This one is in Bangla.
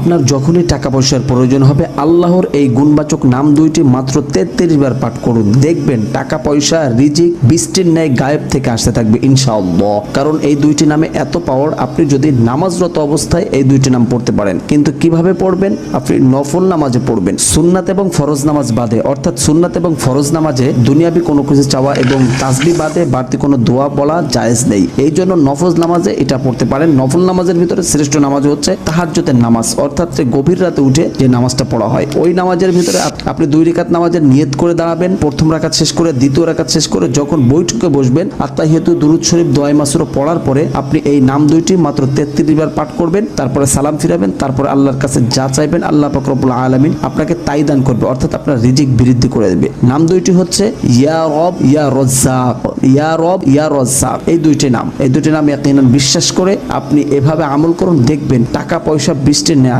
আপনার যখনই টাকা পয়সার প্রয়োজন হবে, আল্লাহর এই গুণবাচক নাম দুইটি মাত্র তেত্রিশ বার পাঠ করুন। দেখবেন টাকা পয়সা, রিজিক বৃষ্টির ন্যায় গায়েব থেকে আসতে থাকবে ইনশাআল্লাহ। কারণ এই দুইটি নামে এত পাওয়ার আপনি যদি নামাজরত অবস্থায় এই দুইটি নাম পড়তে পারেন। কিন্তু কীভাবে পড়বেন? আপনি নফল নামাজে পড়বেন। সুন্নাত এবং ফরজ নামাজ বাদে, অর্থাৎ সুন্নাত এবং ফরজ নামাজে দুনিয়াবি কোনো কিছু চাওয়া এবং তাসবি বাদে বাড়তি কোনো দোয়া বলা জায়েজ নেই। এই জন্য নফল নামাজে এটা পড়তে পারেন। নফল নামাজের ভিতরে শ্রেষ্ঠ নামাজ হচ্ছে তাহাজ্জুদের নামাজ অর্থাৎ যে গভীর রাতে উঠে যে নামাজটা পড়া হয়, ওই নামাজের ভিতরে আপনি দুই রেখাত নামাজের নিয়ত করে দাঁড়াবেন। প্রথম রাকাত শেষ করে, দ্বিতীয় রাকাত শেষ করে যখন বৈঠকে বসবেন, আত্মাহিয়তু দুরুদ শরীফ দোয়াই মাসুরো পড়ার পরে আপনি এই নাম দুইটি মাত্র তেত্রিশ বার পাঠ করবেন, তারপরে সালাম ফিরাবেন, তারপরে আল্লাহর কাছে যা চাইবেন আল্লাহ পাকরবুল আলমিন আপনাকে তাই দান করবে, অর্থাৎ আপনার রিজিক বৃদ্ধি করে দেবে। নাম দুইটি হচ্ছে ইয়া রব, ইয়া রজ্জাক, ইয়া রব, ইয়া রজ্জাক। এই দুইটি নাম। এই দুইটি নাম বিশ্বাস করে আপনি এভাবে আমল করুন, দেখবেন টাকা পয়সা বৃষ্টির ন্যায়